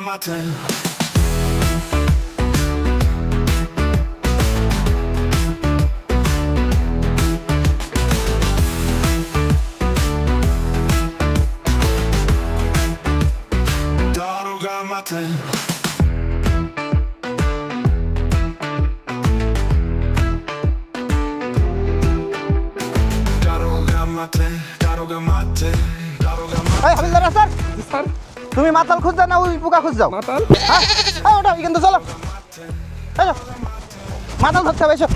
matin তুমি মাতাল খুঁজ না ওই পোকা খুঁজ যাও। মাতাল? হ্যাঁ? ওটা কিন্তু চলো। এসো মাতাল ধরতে হবে এসো।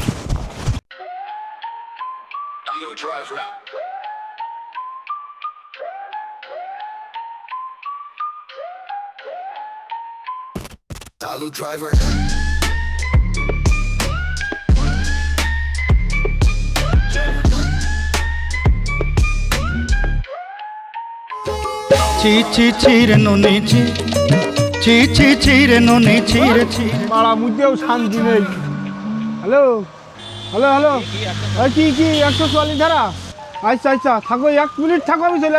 Driver. Dalu driver. ছি ছি ছি রে নুনি ছি। ছি ছি ছি রে নুনি ছি রে ছি। পাড়া মুদ্দেও শান্তি নেই। হ্যালো? Hello hello? কি কি, একশো চুয়াল্লিশ ধারা? আচ্ছা আচ্ছা থাকো, এক মিনিট থাকো, আমি চলে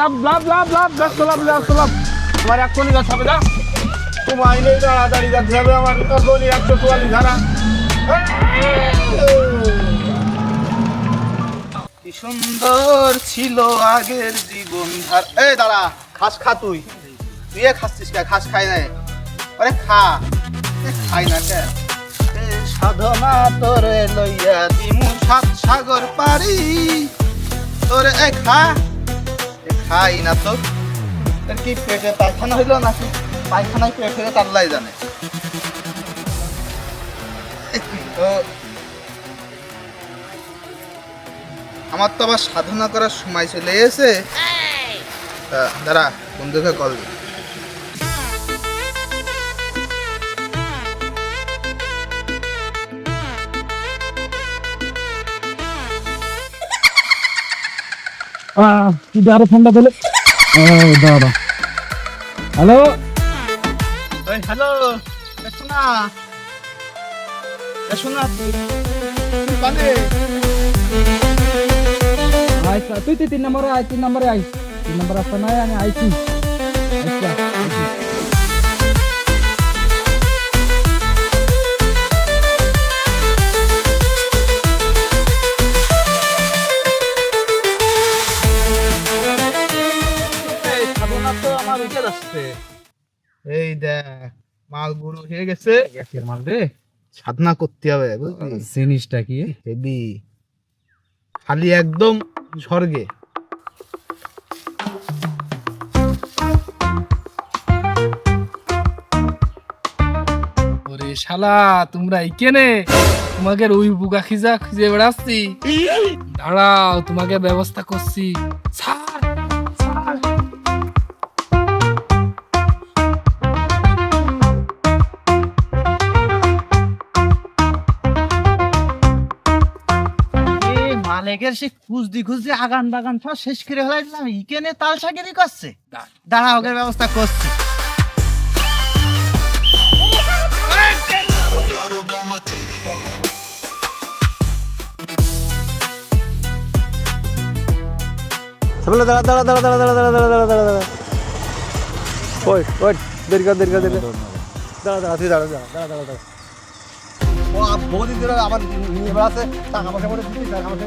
লাভ লাভ লাভ লাভ, ব্যস্ত লাভ ব্যস্ত, লাভ। তোমার এক কোনি গাছ হবে না তোমার আইলেই তাড়াতাড়ি যাচ্ছে হবে, আমার তখনই একশো চুয়াল্লিশ ধারা। সুন্দর ছিল আগের জীবন ধার। এই দাঁড়া ঘাস খা তুই। তুই এ খাচ্ছিস কে? ঘাস খাই না আরে খা। খাই না কে? এ সাধনা তোরে লইয়া দিমু সাত সাগর পারি তোরে এ খা। এ খাই না তো। এর কি পেটে পায়খানা হইল নাকি? পায়খানায় পেট তাল্লাই জানে। তো আমার তো আবার সাধনা করার সময় চলে এসে দাঁড়া বন্ধুকে কল দিই। আরও ঠান্ডা পেলে? দাঁড়া। হ্যালো? হ্যালো শোনা শোনা আচ্ছা তুই তুই তিন নম্বরে আয় তিন নম্বরে আয় তিন নম্বর রাস্তা নাই আমি আইছি। আচ্ছা। এই দেখ মাল গুঁড়ো হয়ে গেছে। মাল রে। সাধনা করতে হবে জিনিসটা কি? হেবি। খালি একদম স্বর্গে। ওরে শালা তোমরা কেনে তোমাকে ওই বুকা খিজা খুঁজে বেড়াচ্ছি। দাঁড়াও তোমাকে ব্যবস্থা করছি। ছাড়, মালিকের সে খুঁজদি খুঁজদি আগান বাগান সব শেষ করে ফেলাইছিলাম ইকেনে তাল সাগিরি করছে দাঁড়া ওকে ব্যবস্থা করছি দাঁড়া দাঁড়া দাঁড়া দাঁড়া দাঁড়া দাঁড়া দাঁড়া দাঁড়া দাঁড়া দাঁড়া ওই কর দেরি কর দেরি কর। দাঁড়া দাঁড়া তুই দাঁড়া দাঁড়া দাঁড়া দাঁড়া দাঁড়া ও বহুদিন ধরে আমার নিয়ে বেড়াচ্ছে টাকা পয়সা করে দিচ্ছি টাকা পয়সা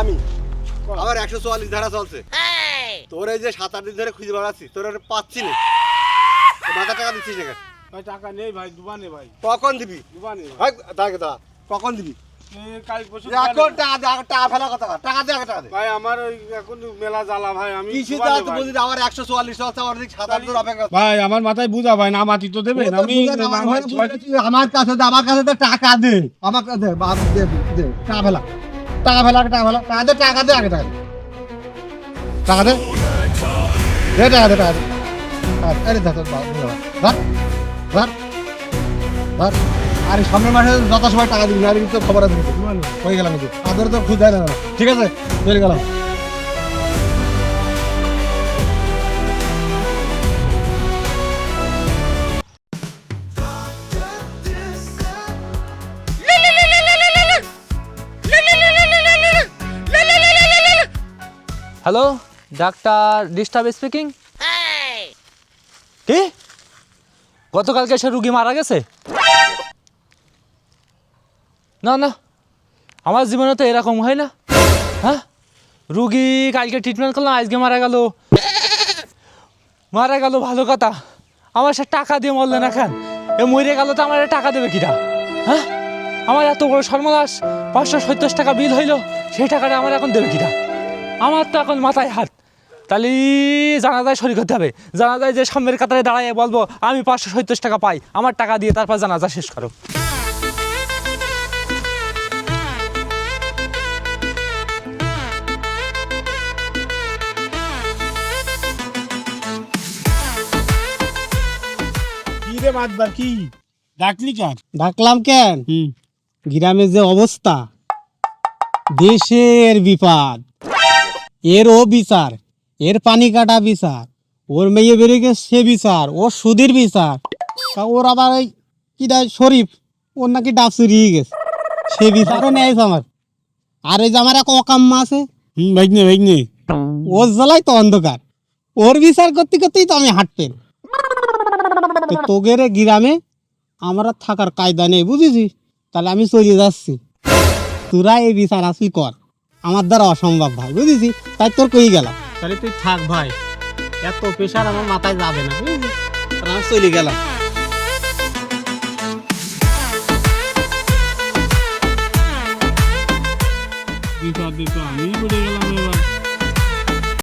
আমি। আমার একশো চুয়াল্লিশ ধারা চলছে। তোর এই যে সাত আট দিন ধরে খুঁজে বেড়াচ্ছি তোর আর পাচ্ছি না। মাথা টাকা দিচ্ছিস না কেন? ভাই টাকা নেই ভাই দুবানে ভাই। কখন দিবি? দুবানে ভাই দাঁড়া দাঁড়া। কখন দিবি? এখন টাকা টাকা ফেলা কথা। টাকা দে টাকা দে। ভাই আমার ওই এখন মেলা জ্বালা ভাই আমি তুই ভাই। বলছিস আমার একশো চুয়াল্লিশ চলছে আমার দিকে সাত আট দিন অপেক্ষা ভাই আমার মাথায় বুঝা ভাই না মাটি তো দেবেন আমি আমার কাছে দে আমার কাছে দে টাকা দে। আমার কাছে দে বাপ দে দে টাকা ফেলা। টাকা ফেলা টাকা ফেলা টাকা দে টাকা দে আগে টাকা দে। টাকা দে। দে টাকা দে টাকা দে। আর, ধর ধর ধর ধর। ধর। আরে সামনের মাসে যত সময় টাকা দিবি আর খবর আছে হয়ে গেলাম আদর তো না। ঠিক আছে চলে গেলাম। হ্যালো ডাক্তার ডিস্টার্ব স্পিকিং কি? গতকালকে সে রুগী মারা গেছে? না না। আমার জীবনে তো এরকম হয় না। হ্যাঁ? রুগী কালকে ট্রিটমেন্ট করলাম আজকে মারা গেল। মারা গেল, ভালো কথা। আমার সে টাকা দিয়ে মরলে না এ মরে গেল তো আমার টাকা দেবে কিনা হ্যাঁ? আমার এত বড় সর্বনাশ, পাঁচশো সত্তর টাকা বিল হইল, সেই টাকাটা আমার এখন দেবে কিনা আমার তো এখন মাথায় হাত। তাহলে জানা যায় শরীর করতে হবে। জানা যায় যে সামনের কাতারে দাঁড়ায় বলব, আমি পাঁচশো সত্তর টাকা পাই, আমার টাকা দিয়ে তারপর জানাজা শেষ করো। রে মাতবার কি? ডাকলি কার? ডাকলাম কেন? গ্রামের যে অবস্থা দেশের বিপদ এর ও বিচার এর পানি কাটা বিচার ওর মেয়ে বেরিয়ে গেছে সে বিচার ওর সুদের বিচার। তা ওর আবার ওই কি দেয় শরীফ ওর নাকি ডাব চুরিয়ে গেছে। সে বিচারও নেয় আমার। আর ওই যে আমার এক অকাম্মা আছে হুম ভাইনে ভাইনে ওর জ্বালাই তো অন্ধকার। ওর বিচার করতে করতেই তো আমি হাঁটতেন। তো তোগের গ্রামে আমার থাকার কায়দা নেই বুঝেছি তাহলে আমি চলে যাচ্ছি। তোরা এই বিচার আসলি কর। আমার দ্বারা অসম্ভব ভাই বুঝেছি তাই তোর কই গেলাম? তাহলে তুই থাক ভাই। এত প্রেশার আমার মাথায় যাবে না বুঝেছি আমি চলে গেলাম। বিপদ তো আমি পড়ে গেলাম